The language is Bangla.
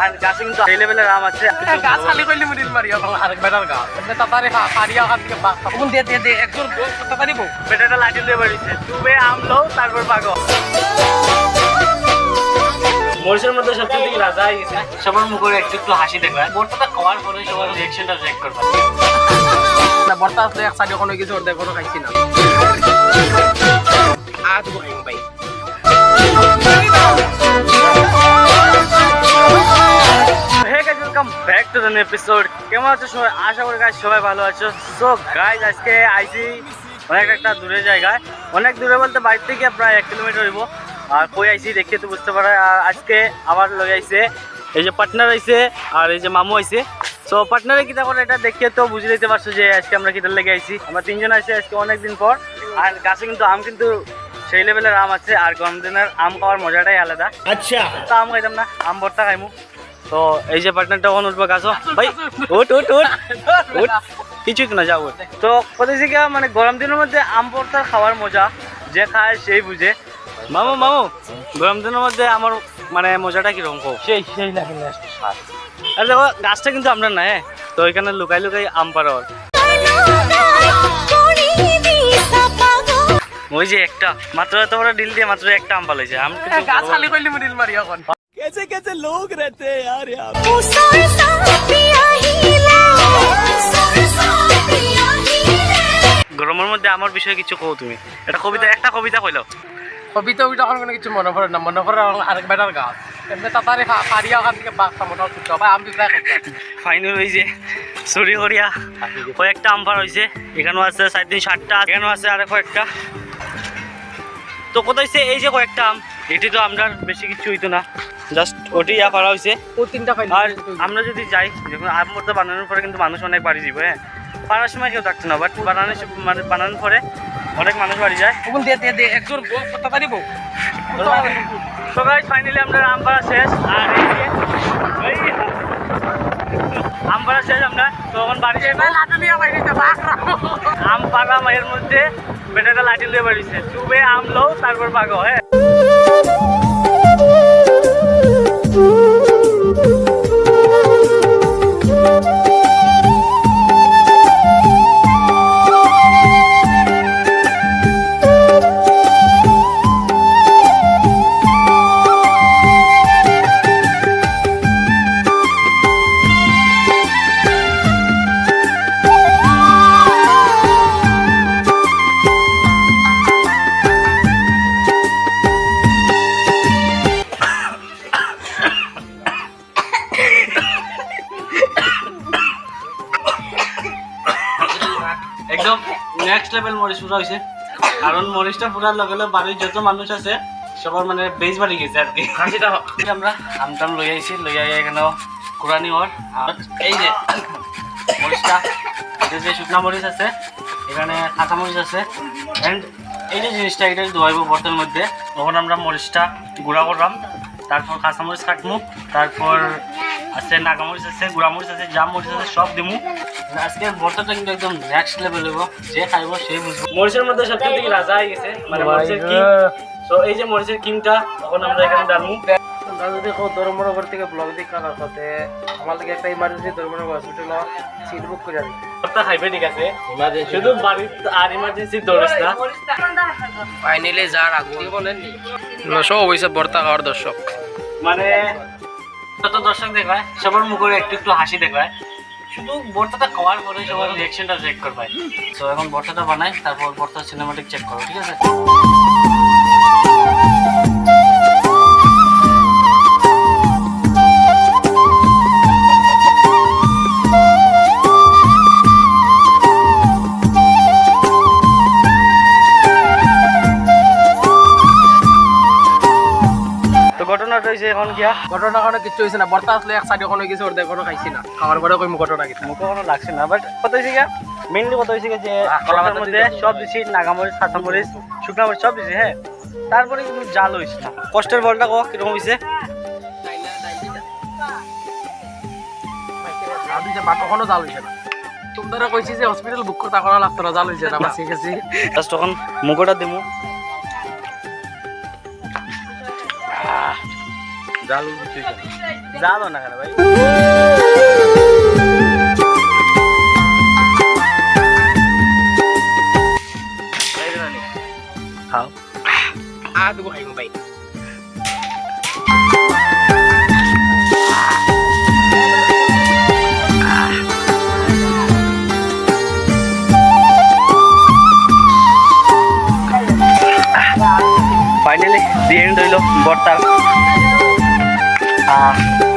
আর গাছে কিন্তু এই লেভেলের আম আছে। গাছ খালি করলে মুড়ির মারি এখন আরেক বেটার গাছ। তাতারে পারিয়া ওখান থেকে বাঘ দিয়ে দিয়ে দিয়ে একজন তাতারি বউ বেটাটা লাঠি দিয়ে বেরিয়েছে ডুবে আম লো তারপর পাগো মরিচের মধ্যে সবচেয়ে থেকে রাজা হয়ে গেছে। সবার মুখে একটু একটু হাসি দেখবে। বোর্ডটা খাওয়ার পরে সবার রিয়েকশনটা চেক করবে। না বর্তা আসলে এক সাইডে কোনো কিছু ওর কোনো খাইছি না। আজ ভাই। ব্যাক টু দ্য এপিসোড কেমন আছো সবাই? আশা করি গাছ সবাই ভালো আছো। সো গাইজ আজকে আইসি অনেক একটা দূরে জায়গায় অনেক দূরে বলতে বাড়ি থেকে প্রায় এক কিলোমিটার হইব। আর কই আইসি দেখে তো বুঝতে পারা আর আজকে আবার লগে আইসে এই যে পার্টনার আইসে আর এই যে মামু আইসে সো পার্টনারে কিতা করে এটা দেখে তো বুঝে দিতে পারছ যে আজকে আমরা কিটার লেগে আইছি। আমরা তিনজন আইসি আজকে অনেকদিন পর। আর গাছে কিন্তু আম কিন্তু সেই লেভেলের আম আছে। আর গরম দিনের আম খাওয়ার মজাটাই আলাদা। আচ্ছা। তো আম খাইতাম না আম ভর্তা খাইমু। তো এই যে পার্টনারটা ওখানে উঠবো গাছও ভাই উঠ উঠ উঠ উঠ। কিছুই তো না যাও উঠ। তো কোথায় থেকে মানে গরম দিনের মধ্যে আম ভর্তা খাওয়ার মজা যে খায় সেই বুঝে। মামু মামু গরম দিনের মধ্যে আমার মানে মজাটা কীরকম কো সেই সেই লাগে আর দেখো গাছটা কিন্তু আমরা না হ্যাঁ তো এখানে লুকাই লুকাই আম পাড়ার ওই যে একটা মাত্র এত বড় ডিল দিয়ে মাত্র একটা আম পালাইছে। আম কিন্তু গাছ খালি করলে মুড়ির মারি এখন। कैसे कैसे लोग रहते हैं यार यहाँ গরমের মধ্যে আমার বিষয়ে কিছু কও তুমি এটা কবিতা একটা কবিতা কইলো কবিতা উবিতা এখন কোনো কিছু মনে পড়ে না মনে পড়ে এখন আরেক বেটার গাছ এমনি তাতারে পারিয়া ওখান থেকে বাঘ সামনে ছুটতে ভাই আমি প্রায় ফাইনাল হয়েছে চুরি করিয়া কয়েকটা আম্পার হয়েছে এখানেও আছে সাড়ে তিন ষাটটা এখানেও আছে আর কয়েকটা তো কোথায় হয়েছে এই যে কয়েকটা আম এটি তো আমরা বেশি কিছু হইতো না জাস্ট ওটি ইয়া পারা হয়েছে। ও তিনটা আর আমরা যদি যাই যখন আম মধ্যে বানানোর পরে কিন্তু মানুষ অনেক বাড়ি যাবে হ্যাঁ? পাড়ার সময় কেউ থাকতো না বাট বানানোর মানে বানানোর পরে অনেক মানুষ বাড়ি যায়। তখন দিয়ে দিয়ে দিয়ে একজন তাতারি বউ? তো গাইস ফাইনালি আমরা আম পাড়া শেষ আর এই যে আম শেষ আমরা তো এখন বাড়ি যাব। লাঠি নিয়ে বাইরে বাঘ রাখো আম পাকা মায়ের মধ্যে বেটাটা লাঠি লিয়ে বেরিয়েছে। চুবে আম লো তারপর পাগো হ্যাঁ? নেক্সট লেভেল মরিচ পুরা হয়েছে কারণ মরিচটা পুরার লগে লগে বাড়ির যত মানুষ আছে সবার মানে বেশ বাড়ি গেছে আর কি। হাসিটা আমরা আমটাম লই আইছি লই আই এখানে কুরানি আর এই যে মরিচটা এটা যে শুকনা মরিচ আছে এখানে কাঁচা মরিচ আছে। অ্যান্ড এই যে জিনিসটা এটা ধোয়াইব বর্তমানের মধ্যে। তখন আমরা মরিচটা গুঁড়া করলাম তারপর কাঁচা মরিচ কাটমু। তারপর আছে নাগামরিচ আছে গুঁড়া মরিচ আছে জাম মরিচ আছে সব দিমু। আজকে ভর্তাটা কিন্তু একদম নেক্সট লেভেল হইব যে খাইব সে বুঝব। মরিচের মধ্যে সবচেয়ে থেকে রাজা হয়ে গেছে মানে মরিচের কিং তো এই যে মরিচের কিংটা তখন আমরা এখানে ডালমু। তোমরা যদি কেউ ধর্মনগর থেকে ব্লগ দেখা না তাতে আমার লাগে একটা emergency Dharmanagar hospital seat book করে খাইবে ঠিক আছে? শুধু বাড়ির আর ইমার্জেন্সি দৌড়িস না। ফাইনালি যার আগুন বলেন? নশো অবশ্যই বর্তা খাওয়ার দর্শক। মানে যত দর্শক দেখবে সবার মুখে একটু একটু হাসি দেখবে শুধু বর্তাটা খাওয়ার পরে সবার রিয়াকশনটা চেক করবে তো এখন বর্তাটা বানাই, তারপর বর্তা সিনেমাটিক চেক করো ঠিক আছে? হয়েছে এখন গিয়া। ঘটনা কোনো কিছু হয়েছে না। বর্তা আসলে এক সাইডে কোনো কিছু ওর কোনো খাইছি না। খাওয়ার পরে কই ঘটনা কিছু মুখে কোনো লাগছে না বাট কত হয়েছে গিয়া মেইনলি কত হয়েছে যে আহ, কলা কলার পাতা মধ্যে সব দিছি নাগামরিচ কাঁচামরিচ শুকনা মরিচ সব দিছি হ্যাঁ তারপরে কিন্তু জাল হয়েছে না কষ্টের বলটা কো কীরকম হয়েছে যে জাল হয়েছে না। তোমরা কইছি যে হসপিটাল বুক করতে কোনো লাগতো না জাল হয়েছে না বাঁচিয়ে গেছি। তখন মুখটা দিমু। জাল জাল না কেন ভাই? খাও। Ah, dugo kayo mabait. Finally the end হইল বর্তার। Um,